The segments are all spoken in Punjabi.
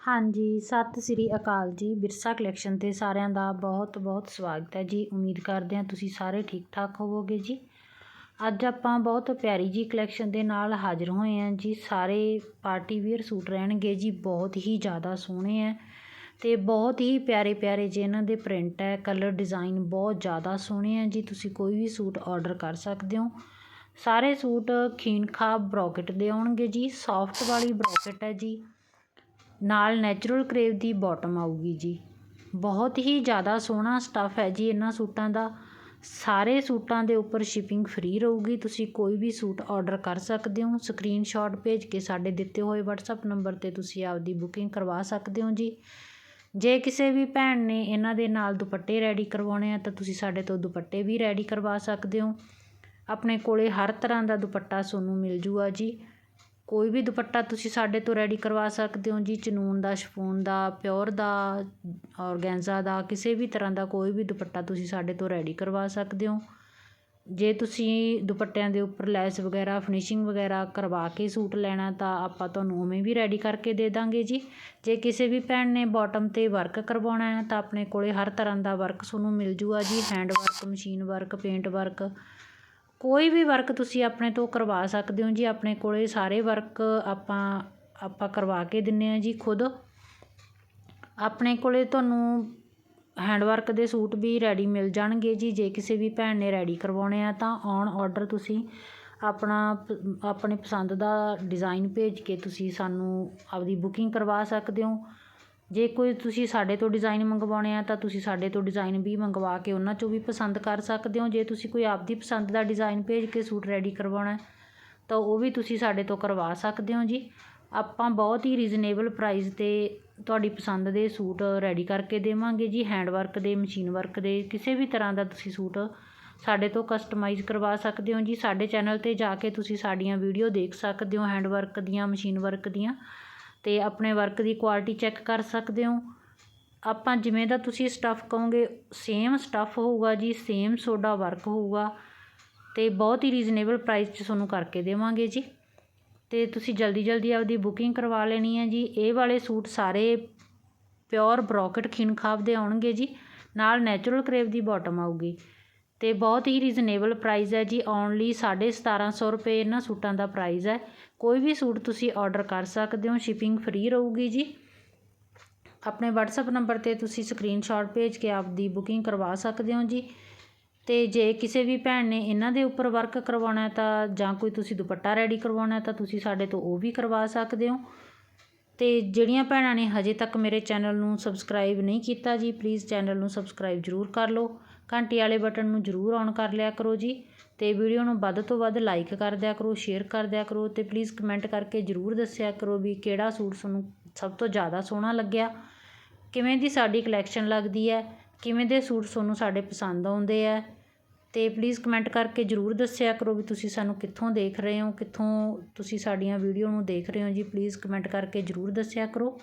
ਹਾਂਜੀ, ਸਤਿ ਸ੍ਰੀ ਅਕਾਲ ਜੀ। ਵਿਰਸਾ ਕਲੈਕਸ਼ਨ ਤੇ ਸਾਰਿਆਂ ਦਾ ਬਹੁਤ ਬਹੁਤ ਸਵਾਗਤ ਹੈ ਜੀ। ਉਮੀਦ ਕਰਦੇ ਹਾਂ ਤੁਸੀਂ ਸਾਰੇ ਠੀਕ ਠਾਕ ਹੋਵੋਗੇ ਜੀ। ਅੱਜ ਆਪਾਂ ਬਹੁਤ ਪਿਆਰੀ ਜੀ ਕਲੈਕਸ਼ਨ ਦੇ ਨਾਲ ਹਾਜ਼ਰ ਹੋਏ ਹਾਂ ਜੀ। ਸਾਰੇ ਪਾਰਟੀ ਵੇਅਰ ਸੂਟ ਰਹਿਣਗੇ ਜੀ। ਬਹੁਤ ਹੀ ਜ਼ਿਆਦਾ ਸੋਹਣੇ ਹੈ ਤੇ ਬਹੁਤ ਹੀ ਪਿਆਰੇ ਪਿਆਰੇ ਜੇ ਇਹਨਾਂ ਦੇ ਪ੍ਰਿੰਟ ਹੈ। ਕਲਰ ਡਿਜ਼ਾਈਨ ਬਹੁਤ ਜ਼ਿਆਦਾ ਸੋਹਣੇ ਹੈ ਜੀ। ਤੁਸੀਂ ਕੋਈ ਵੀ ਸੂਟ ਆਰਡਰ ਕਰ ਸਕਦੇ ਹੋ। ਸਾਰੇ ਸੂਟ ਖੀਨਖਾ ਬ੍ਰੋਕਟ ਦੇ ਆਉਣਗੇ ਜੀ। ਸੌਫਟ ਵਾਲੀ ਬ੍ਰੋਕਟ ਹੈ ਜੀ। ਨਾਲ ਨੈਚੁਰਲ ਕਰੇਵ ਦੀ ਬੋਟਮ ਆਊਗੀ ਜੀ। ਬਹੁਤ ਹੀ ਜ਼ਿਆਦਾ ਸੋਹਣਾ ਸਟੱਫ ਹੈ ਜੀ ਇਹਨਾਂ ਸੂਟਾਂ ਦਾ। ਸਾਰੇ ਸੂਟਾਂ ਦੇ ਉੱਪਰ ਸ਼ਿਪਿੰਗ ਫ੍ਰੀ ਰਹੂਗੀ। ਤੁਸੀਂ ਕੋਈ ਵੀ ਸੂਟ ਔਡਰ ਕਰ ਸਕਦੇ ਹੋ। ਸਕਰੀਨਸ਼ਾਟ ਭੇਜ ਕੇ ਸਾਡੇ ਦਿੱਤੇ ਹੋਏ ਵਟਸਐਪ ਨੰਬਰ ਤੇ ਤੁਸੀਂ ਆਪਦੀ ਬੁਕਿੰਗ ਕਰਵਾ ਸਕਦੇ ਹੋ ਜੀ। ਜੇ ਕਿਸੇ ਵੀ ਭੈਣ ਨੇ ਇਹਨਾਂ ਦੇ ਨਾਲ ਦੁਪੱਟੇ ਰੈਡੀ ਕਰਵਾਉਣੇ ਆ, ਤਾਂ ਤੁਸੀਂ ਸਾਡੇ ਤੋਂ ਦੁਪੱਟੇ ਵੀ ਰੈਡੀ ਕਰਵਾ ਸਕਦੇ ਹੋ। ਆਪਣੇ ਕੋਲੇ ਹਰ ਤਰ੍ਹਾਂ ਦਾ ਦੁਪੱਟਾ ਤੁਹਾਨੂੰ ਮਿਲ ਜੂਗਾ ਜੀ। ਕੋਈ ਵੀ ਦੁਪੱਟਾ ਤੁਸੀਂ ਸਾਡੇ ਤੋਂ ਰੈਡੀ ਕਰਵਾ ਸਕਦੇ ਹੋ ਜੀ, ਚਨੂਨ ਦਾ, ਸ਼ਫੂਨ ਦਾ ਪਿਓਰ ਦਾ ਔਰਗੈਂਜ਼ਾ ਦਾ, ਕਿਸੇ ਵੀ ਤਰ੍ਹਾਂ ਦਾ ਕੋਈ ਵੀ ਦੁਪੱਟਾ ਤੁਸੀਂ ਸਾਡੇ ਤੋਂ ਰੈਡੀ ਕਰਵਾ ਸਕਦੇ ਹੋ। ਜੇ ਤੁਸੀਂ ਦੁਪੱਟਿਆਂ ਦੇ ਉੱਪਰ ਲੈਸ ਵਗੈਰਾ ਫਿਨਿਸ਼ਿੰਗ ਵਗੈਰਾ ਕਰਵਾ ਕੇ ਸੂਟ ਲੈਣਾ ਤਾਂ ਆਪਾਂ ਤੁਹਾਨੂੰ ਉਵੇਂ ਵੀ ਰੈਡੀ ਕਰਕੇ ਦੇ ਦਾਂਗੇ ਜੀ। ਜੇ ਕਿਸੇ ਵੀ ਭੈਣ ਨੇ ਬਾਟਮ ਤੇ ਵਰਕ ਕਰਵਾਉਣਾ ਹੈ ਤਾਂ ਆਪਣੇ ਕੋਲੇ ਹਰ ਤਰ੍ਹਾਂ ਦਾ ਵਰਕ ਤੁਹਾਨੂੰ ਮਿਲ ਜੂਗਾ ਜੀ। Hand work machine work paint work ਕੋਈ ਵੀ ਵਰਕ ਤੁਸੀਂ ਆਪਣੇ ਤੋਂ ਕਰਵਾ ਸਕਦੇ ਹੋ ਜੀ, ਆਪਣੇ ਕੋਲ ਸਾਰੇ ਵਰਕ ਆਪਾਂ ਆਪਾਂ ਕਰਵਾ ਕੇ ਦਿੰਦੇ ਹਾਂ ਜੀ ਖੁਦ। ਆਪਣੇ ਕੋਲ ਤੁਹਾਨੂੰ ਹੈਂਡ ਵਰਕ ਦੇ ਸੂਟ ਵੀ ਰੈਡੀ ਮਿਲ ਜਾਣਗੇ ਜੀ, ਜੇ ਕਿਸੇ ਵੀ ਭੈਣ ਨੇ ਰੈਡੀ ਕਰਵਾਉਣੇ ਆ ਤਾਂ ਔਨ ਆਰਡਰ ਤੁਸੀਂ ਆਪਣਾ ਆਪਣੇ ਪਸੰਦ ਦਾ ਡਿਜ਼ਾਈਨ ਭੇਜ ਕੇ ਤੁਸੀਂ ਸਾਨੂੰ ਆਪਦੀ ਬੁਕਿੰਗ ਕਰਵਾ ਸਕਦੇ ਹੋ। ਜੇ ਕੋਈ ਤੁਸੀਂ ਸਾਡੇ ਤੋਂ ਡਿਜ਼ਾਇਨ ਮੰਗਵਾਉਣੇ ਆ ਤਾਂ ਤੁਸੀਂ ਸਾਡੇ ਤੋਂ ਡਿਜ਼ਾਇਨ ਵੀ ਮੰਗਵਾ ਕੇ ਉਹਨਾਂ ਚੋਂ ਵੀ ਪਸੰਦ ਕਰ ਸਕਦੇ ਹੋ। ਜੇ ਤੁਸੀਂ ਕੋਈ ਆਪਦੀ ਪਸੰਦ ਦਾ ਡਿਜ਼ਾਇਨ ਭੇਜ ਕੇ ਸੂਟ ਰੈਡੀ ਕਰਵਾਉਣਾ ਤਾਂ ਉਹ ਵੀ ਤੁਸੀਂ ਸਾਡੇ ਤੋਂ ਕਰਵਾ ਸਕਦੇ ਹੋ ਜੀ। ਆਪਾਂ ਬਹੁਤ ਹੀ ਰੀਜ਼ਨੇਬਲ ਪ੍ਰਾਈਜ਼ 'ਤੇ ਤੁਹਾਡੀ ਪਸੰਦ ਦੇ ਸੂਟ ਰੈਡੀ ਕਰਕੇ ਦੇਵਾਂਗੇ ਜੀ। ਹੈਂਡ ਵਰਕ ਦੇ ਮਸ਼ੀਨ ਵਰਕ ਦੇ, ਕਿਸੇ ਵੀ ਤਰ੍ਹਾਂ ਦਾ ਤੁਸੀਂ ਸੂਟ ਸਾਡੇ ਤੋਂ ਕਸਟਮਾਈਜ਼ ਕਰਵਾ ਸਕਦੇ ਹੋ ਜੀ। ਸਾਡੇ ਚੈਨਲ 'ਤੇ ਜਾ ਕੇ ਤੁਸੀਂ ਸਾਡੀਆਂ ਵੀਡੀਓ ਦੇਖ ਸਕਦੇ ਹੋ। ਹੈਂਡ ਵਰਕ ਦੀਆਂ ਮਸ਼ੀਨ ਵਰਕ ਦੀਆਂ। ਅਤੇ ਆਪਣੇ ਵਰਕ ਦੀ ਕੁਆਲਿਟੀ ਚੈੱਕ ਕਰ ਸਕਦੇ ਹੋ। ਆਪਾਂ ਜਿਵੇਂ ਦਾ ਤੁਸੀਂ ਸਟੱਫ ਕਹੋਗੇ ਸੇਮ ਸਟੱਫ ਹੋਊਗਾ ਜੀ ਸੇਮ ਸੋਡਾ ਵਰਕ ਹੋਊਗਾ ਅਤੇ ਬਹੁਤ ਹੀ ਰੀਜ਼ਨੇਬਲ ਪ੍ਰਾਈਸ 'ਚ ਤੁਹਾਨੂੰ ਕਰਕੇ ਦੇਵਾਂਗੇ ਜੀ। ਅਤੇ ਤੁਸੀਂ ਜਲਦੀ ਜਲਦੀ ਆਪਦੀ ਬੁਕਿੰਗ ਕਰਵਾ ਲੈਣੀ ਹੈ ਜੀ। ਇਹ ਵਾਲੇ ਸੂਟ ਸਾਰੇ ਪਿਓਰ ਬਰੋਕਟ ਖਿਨਖਾਬ ਦੇ ਆਉਣਗੇ ਜੀ। ਨਾਲ ਨੈਚੁਰਲ ਕਰੇਵ ਦੀ ਬਾਟਮ ਆਊਗੀ। ਅਤੇ ਬਹੁਤ ਹੀ ਰੀਜ਼ਨੇਬਲ ਪ੍ਰਾਈਜ਼ ਹੈ ਜੀ। ਓਨਲੀ 1750 ਰੁਪਏ ਇਹਨਾਂ ਸੂਟਾਂ ਦਾ ਪ੍ਰਾਈਜ਼ ਹੈ। ਕੋਈ ਵੀ ਸੂਟ ਤੁਸੀਂ ਔਡਰ ਕਰ ਸਕਦੇ ਹੋ। ਸ਼ਿਪਿੰਗ ਫ੍ਰੀ ਰਹੂਗੀ ਜੀ। ਆਪਣੇ ਵਟਸਐਪ ਨੰਬਰ ਤੇ ਤੁਸੀਂ ਸਕਰੀਨਸ਼ਾਟ ਭੇਜ ਕੇ ਆਪਦੀ ਬੁਕਿੰਗ ਕਰਵਾ ਸਕਦੇ ਹੋ ਜੀ। ਅਤੇ ਜੇ ਕਿਸੇ ਵੀ ਭੈਣ ਨੇ ਇਹਨਾਂ ਦੇ ਉੱਪਰ ਵਰਕ ਕਰਵਾਉਣਾ ਤਾਂ ਜਾਂ ਕੋਈ ਤੁਸੀਂ ਦੁਪੱਟਾ ਰੈਡੀ ਕਰਵਾਉਣਾ ਤਾਂ ਤੁਸੀਂ ਸਾਡੇ ਤੋਂ ਉਹ ਵੀ ਕਰਵਾ ਸਕਦੇ ਹੋ। ਅਤੇ ਜਿਹੜੀਆਂ ਭੈਣਾਂ ਨੇ ਹਜੇ ਤੱਕ ਮੇਰੇ ਚੈਨਲ ਨੂੰ ਸਬਸਕ੍ਰਾਈਬ ਨਹੀਂ ਕੀਤਾ ਜੀ ਪਲੀਜ਼ ਚੈਨਲ ਨੂੰ ਸਬਸਕ੍ਰਾਈਬ ਜ਼ਰੂਰ ਕਰ ਲਓ। ਘੰਟੀ ਵਾਲੇ ਬਟਨ ਨੂੰ ਜ਼ਰੂਰ ਔਨ ਕਰ ਲਿਆ ਕਰੋ ਜੀ ਅਤੇ ਵੀਡੀਓ ਨੂੰ ਵੱਧ ਤੋਂ ਵੱਧ ਲਾਈਕ ਕਰ ਦਿਆ ਕਰੋ ਸ਼ੇਅਰ ਕਰ ਦਿਆ ਕਰੋ ਅਤੇ ਪਲੀਜ਼ ਕਮੈਂਟ ਕਰਕੇ ਜ਼ਰੂਰ ਦੱਸਿਆ ਕਰੋ ਵੀ ਕਿਹੜਾ ਸੂਟ ਤੁਹਾਨੂੰ ਸਭ ਤੋਂ ਜ਼ਿਆਦਾ ਸੋਹਣਾ ਲੱਗਿਆ। ਕਿਵੇਂ ਦੀ ਸਾਡੀ ਕਲੈਕਸ਼ਨ ਲੱਗਦੀ ਹੈ, ਕਿਵੇਂ ਦੇ ਸੂਟ ਤੁਹਾਨੂੰ ਸਾਡੇ ਪਸੰਦ ਆਉਂਦੇ ਆ ਅਤੇ ਪਲੀਜ਼ ਕਮੈਂਟ ਕਰਕੇ ਜ਼ਰੂਰ ਦੱਸਿਆ ਕਰੋ ਵੀ ਤੁਸੀਂ ਸਾਨੂੰ ਕਿੱਥੋਂ ਦੇਖ ਰਹੇ ਹੋ, ਕਿੱਥੋਂ ਤੁਸੀਂ ਸਾਡੀਆਂ ਵੀਡੀਓ ਨੂੰ ਦੇਖ ਰਹੇ ਹੋ ਜੀ ਪਲੀਜ਼ ਕਮੈਂਟ ਕਰਕੇ ਜ਼ਰੂਰ ਦੱਸਿਆ ਕਰੋ।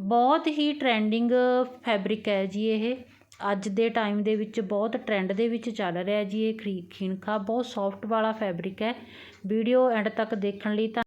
ਬਹੁਤ ਹੀ ਟ੍ਰੈਂਡਿੰਗ ਫੈਬਰਿਕ ਹੈ ਜੀ ਇਹ। ਅੱਜ ਦੇ ਟਾਈਮ ਦੇ ਵਿੱਚ ਬਹੁਤ ਟਰੈਂਡ ਦੇ ਵਿੱਚ ਚੱਲ ਰਿਹਾ ਜੀ ਇਹ ਖਰੀ ਖਿਨਖਾ ਬਹੁਤ ਸੋਫਟ ਵਾਲਾ ਫੈਬਰਿਕ ਹੈ। ਵੀਡੀਓ ਐਂਡ ਤੱਕ ਦੇਖਣ ਲਈ ਤਾਂ